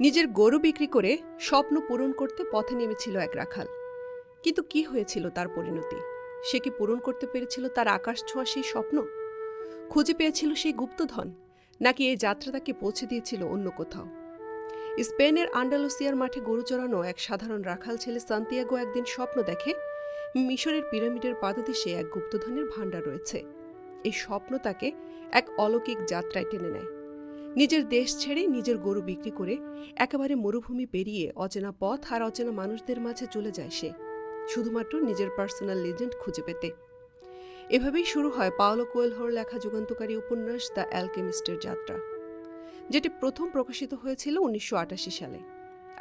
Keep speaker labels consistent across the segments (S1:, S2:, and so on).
S1: নিজের গরু বিক্রি করে স্বপ্ন পূরণ করতে পথে নেমেছিল এক রাখাল। কিন্তু কি হয়েছিল তার পরিণতি? সে কি পূরণ করতে পেরেছিল তার আকাশ ছোঁয়া সেই স্বপ্ন? খুঁজে পেয়েছিল সেই গুপ্তধন, নাকি এই যাত্রা তাকে পৌঁছে দিয়েছিল অন্য কোথাও? স্পেনের আন্ডালুসিয়ার মাঠে গরু চড়ানো এক সাধারণ রাখাল ছেলে সান্তিয়াগো একদিন স্বপ্ন দেখে, মিশরের পিরামিডের পাদদেশে এক গুপ্তধনের ভাণ্ডার রয়েছে। এই স্বপ্ন তাকে এক অলৌকিক যাত্রায় টেনে নেয়। নিজের দেশ ছেড়ে নিজের গরু বিক্রি করে একেবারে মরুভূমি পেরিয়ে অচেনা পথ আর অচেনা মানুষদের মাঝে চলে যায় সে, শুধুমাত্র নিজের পার্সোনাল লেজেন্ড খুঁজে পেতে। এভাবেই শুরু হয় পাওলো কোয়েলহর লেখা যুগান্তকারী উপন্যাস দ্য অ্যালকেমিস্টের যাত্রা, যেটি প্রথম প্রকাশিত হয়েছিল উনিশশো আটাশি সালে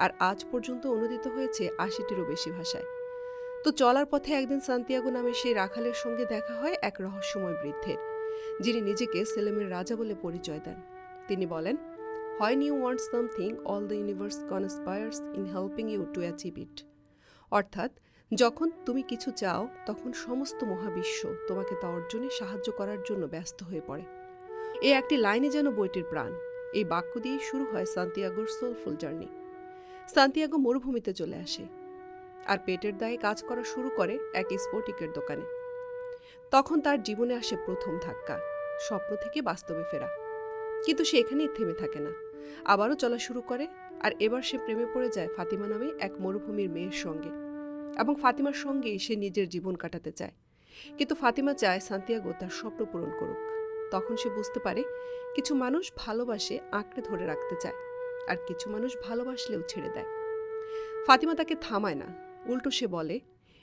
S1: আর আজ পর্যন্ত অনুদিত হয়েছে আশিটিরও বেশি ভাষায়। তো চলার পথে একদিন সান্তিয়াগো নামে সেই রাখালের সঙ্গে দেখা হয় এক রহস্যময় বৃদ্ধের, যিনি নিজেকে সেলেমের রাজা বলে পরিচয় দেন। তিনি বলেন হয় you want something all the universe conspires in helping you to achieve it অর্থাৎ, যখন তুমি কিছু চাও, তখন সমস্ত মহাবিশ্ব তোমাকে তা অর্জনে সাহায্য করার জন্য ব্যস্ত হয়ে পড়ে। এ একটি লাইনে যেন বইটির প্রাণ। এই বাক্য দিয়েই শুরু হয় সান্তিয়াগোর সোলফুল জার্নি সান্তিয়াগো মরুভূমিতে চলে আসে আর পেটের দায়ে কাজ করা শুরু করে এক স্পোর্টিকের দোকানে। তখন তার জীবনে আসে প্রথম ধাক্কা, স্বপ্ন থেকে বাস্তবে ফেরা। কিন্তু সে এখানেই থেমে থাকে না। আবারও চলা শুরু করে আর এবার সে প্রেমে পড়ে যায় ফাতিমা নামে এক মরুভূমির মেয়ের সঙ্গে। এবং ফাতিমার সঙ্গেই সে নিজের জীবন কাটাতে চায়। কিন্তু ফাতিমা চায় সান্তিয়াগো তার স্বপ্ন পূরণ করুক। তখন সে বুঝতে পারে কিছু মানুষ ভালোবাসে আঁকড়ে ধরে রাখতে চায় আর কিছু মানুষ ভালোবাসলেও ছেড়ে দেয়। ফাতিমা তাকে থামায় না। উল্টো সে বলে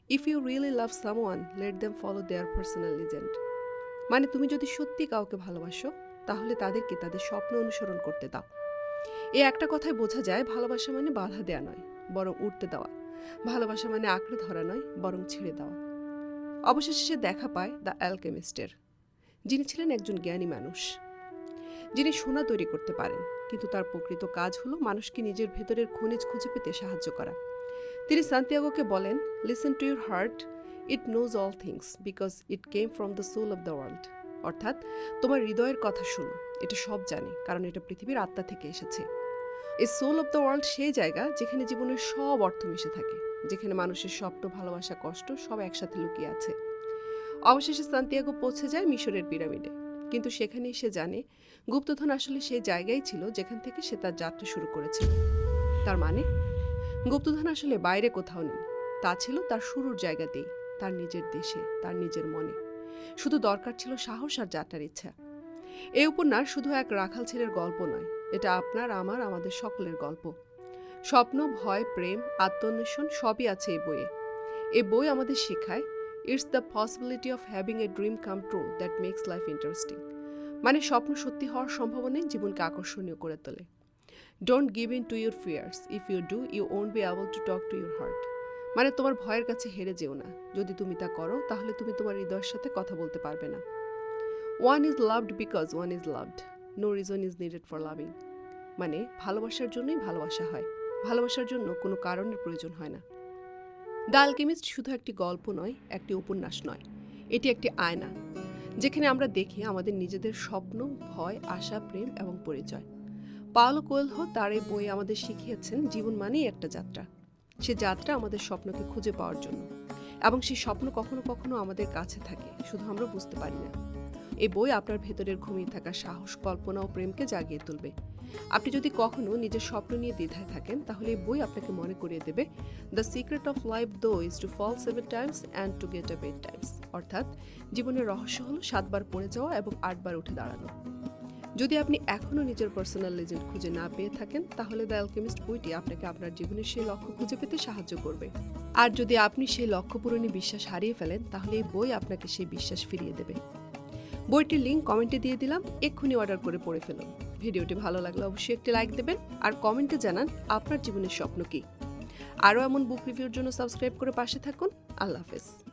S1: if you really love someone let them follow their personal legend মানে তুমি যদি সত্যি কাউকে ভালোবাসো তাহলে তাদেরকে তাদের স্বপ্ন অনুসরণ করতে দাও। এ একটা কথায় বোঝা যায়, ভালোবাসা মানে বাধা দেয়া নয়, বরং উঠতে দেওয়া। ভালোবাসা মানে আঁকড়ে ধরা নয়, বরং ছেড়ে দেওয়া। অবশেষে সে দেখা পায় দ্য অ্যালকেমিস্টের, যিনি ছিলেন একজন জ্ঞানী মানুষ। যিনি সোনা তৈরি করতে পারেন, কিন্তু তার প্রকৃত কাজ হলো মানুষকে নিজের ভেতরের খনিজ খুঁজে পেতে সাহায্য করা। তিনি সান্তিয়াগোকে বলেন listen to your heart it knows all things because it came from the soul of the world অর্থাৎ তোমার হৃদয়ের কথা শুনো, এটা সব জানে, কারণ এটা পৃথিবীর আত্মা থেকে এসেছে। এই সোল অফ দ্য ওয়ার্ল্ড সেই জায়গা যেখানে জীবনের সব অর্থ মিশে থাকে, যেখানে মানুষের স্বপ্ন, ভালোবাসা, কষ্ট সব একসাথে লুকিয়ে আছে। অবশেষে সান্তিয়াগো পৌঁছে যায় মিশরের পিরামিডে, কিন্তু সেখানেই সে জানে গুপ্তধন আসলে সেই জায়গায় ছিল যেখান থেকে সে তার যাত্রা শুরু করেছিল। তার মানে গুপ্তধন আসলে বাইরে কোথাও নেই, তা ছিল তার শুরুর জায়গাতেই, তার নিজের দেশে, তার নিজের মনে। শুধু দরকার ছিল সাহস আর যাত্রার ইচ্ছা। এই উপন্যাস শুধু এক রাখাল ছেলের গল্প নয়, এটা আপনার, আমার, আমাদের সকলের গল্প। স্বপ্ন, ভয়, প্রেম, আত্মন্বেষণ সবই আছে এই বইয়ে। এই বই আমাদের শেখায় it's the possibility of having a dream come true that makes life interesting মানে স্বপ্ন সত্যি হওয়ার সম্ভাবনাই জীবনকে আকর্ষণীয় করে তোলে। Don't give in to your fears if you do you won't be able to talk to your heart মানে তোমার ভয়ের কাছে হেরে যেও না। যদি তুমি তা করো, তাহলে তুমি তোমার হৃদয়ের সাথে কথা বলতে পারবে না। One is loved because one is loved no reason is needed for loving মানে ভালোবাসার জন্যই ভালোবাসা হয়। ভালোবাসার জন্য কোনো কারণের প্রয়োজন হয় না। দ্য আলকেমিস্ট শুধু একটি গল্প নয়, একটি উপন্যাস নয়। এটি একটি আয়না, যেখানে আমরা দেখি আমাদের নিজেদের স্বপ্ন, ভয়, আশা, প্রেম এবং পরিচয়। পাওলো কোয়েলহো তার এই বই আমাদের শিখিয়েছেন, জীবন মানেই একটা যাত্রা। সে যাত্রা আমাদের স্বপ্নকে খুঁজে পাওয়ার জন্য। এবং সেই স্বপ্ন কখনো কখনো আমাদের কাছে থাকে, শুধু আমরা বুঝতে পারি না। এই বই আপনার ভেতরের ঘুমিয়ে থাকা সাহস, কল্পনা ও প্রেমকে জাগিয়ে তুলবে। আপনি যদি কখনো নিজের স্বপ্ন নিয়ে দ্বিধায় থাকেন, তাহলে এই বই আপনাকে মনে করিয়ে দেবে the secret of life though is to fall seven times and to get up eight times অর্থাৎ, জীবনের রহস্য হলো সাতবার পড়ে যাওয়া এবং আটবার উঠে দাঁড়ানো। যদি আপনি এখনও নিজের পার্সোনাল লেজেন্ড খুঁজে না পেয়ে থাকেন, তাহলে দ্য অ্যালকেমিস্ট বইটি আপনাকে আপনার জীবনের সেই লক্ষ্য খুঁজে পেতে সাহায্য করবে। আর যদি আপনি সেই লক্ষ্য পূরণে বিশ্বাস হারিয়ে ফেলেন, তাহলে এই বই আপনাকে সেই বিশ্বাস ফিরিয়ে দেবে। বইটির লিঙ্ক কমেন্টে দিয়ে দিলাম, এক্ষুনি অর্ডার করে পড়ে ফেলুন। ভিডিওটি ভালো লাগলে অবশ্যই একটি লাইক দেবেন, আর কমেন্টে জানান আপনার জীবনের স্বপ্ন কী। আরও এমন বুক রিভিউর জন্য সাবস্ক্রাইব করে পাশে থাকুন। আল্লাহ হাফেজ।